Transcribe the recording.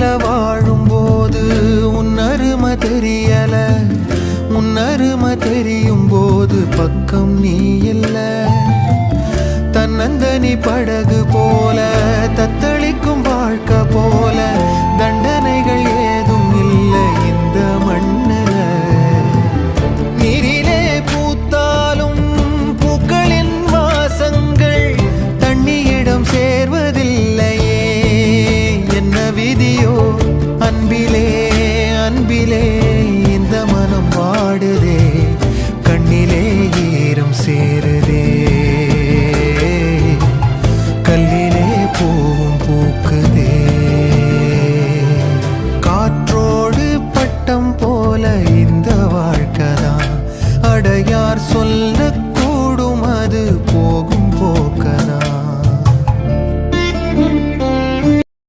உலகில வாழும்போது உன் அருமை தெரியல. உன் அருமை தெரியும் போது பக்கம் நீ இல்லை. தன்னந்தனி படகு போல தத்தளிக்கும் வாழ்க்கை போல தண்டனைகள் ஏதும் இல்லை இந்த மண்ணு. கண்ணிலே இந்த மனம் வாடுதே கண்ணிலே ஈரம் சேருதே. கல்லிலே பூவும் பூக்குதே. காற்றோடு பட்டம் போல இந்த வாழ்க்கதான்